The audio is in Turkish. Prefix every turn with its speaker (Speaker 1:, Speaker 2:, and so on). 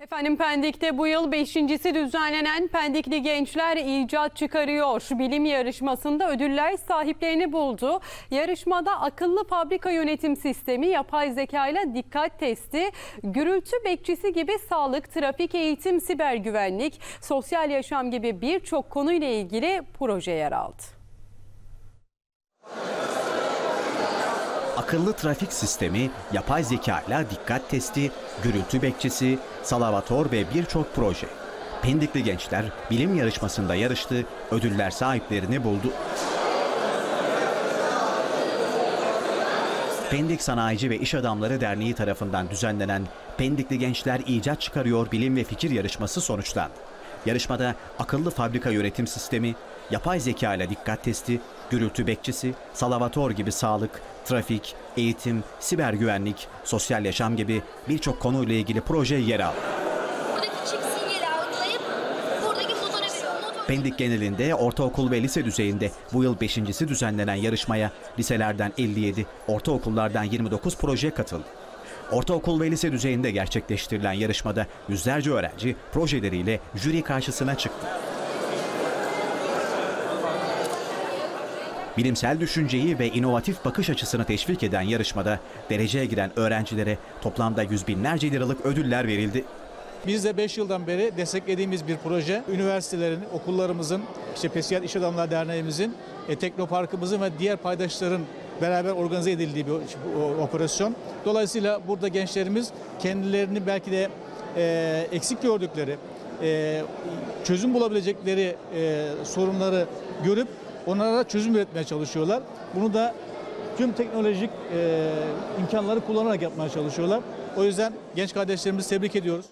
Speaker 1: Efendim Pendik'te bu yıl beşincisi düzenlenen Pendikli Gençler icat çıkarıyor. Bilim yarışmasında ödüller sahiplerini buldu. Yarışmada akıllı fabrika yönetim sistemi, yapay zeka ile dikkat testi, gürültü bekçisi gibi sağlık, trafik eğitim, siber güvenlik, sosyal yaşam gibi birçok konuyla ilgili proje yer aldı.
Speaker 2: Akıllı trafik sistemi, yapay zeka ile dikkat testi, gürültü bekçisi, salavator ve birçok proje. Pendikli gençler bilim yarışmasında yarıştı, ödüller sahiplerini buldu. Pendik Sanayici ve İş Adamları Derneği tarafından düzenlenen Pendikli Gençler İcat Çıkarıyor Bilim ve Fikir Yarışması sonuçlandı. Yarışmada akıllı fabrika yönetim sistemi, yapay zeka ile dikkat testi, gürültü bekçisi, salavator gibi sağlık, trafik, eğitim, siber güvenlik, sosyal yaşam gibi birçok konuyla ilgili proje yer aldı. Pendik genelinde ortaokul ve lise düzeyinde bu yıl beşincisi düzenlenen yarışmaya liselerden 57, ortaokullardan 29 proje katıldı. Ortaokul ve lise düzeyinde gerçekleştirilen yarışmada yüzlerce öğrenci projeleriyle jüri karşısına çıktı. Bilimsel düşünceyi ve inovatif bakış açısını teşvik eden yarışmada dereceye giren öğrencilere toplamda yüz binlerce liralık ödüller verildi.
Speaker 3: Biz de 5 yıldan beri desteklediğimiz bir proje. Üniversitelerin, okullarımızın, işte Pesiyat İş Adamları Derneğimizin, e, Teknoparkımızın ve diğer paydaşların beraber organize edildiği bir operasyon. Dolayısıyla burada gençlerimiz kendilerini belki de e, eksik gördükleri, e, çözüm bulabilecekleri e, sorunları görüp onlara çözüm üretmeye çalışıyorlar. Bunu da tüm teknolojik e, imkanları kullanarak yapmaya çalışıyorlar. O yüzden genç kardeşlerimizi tebrik ediyoruz.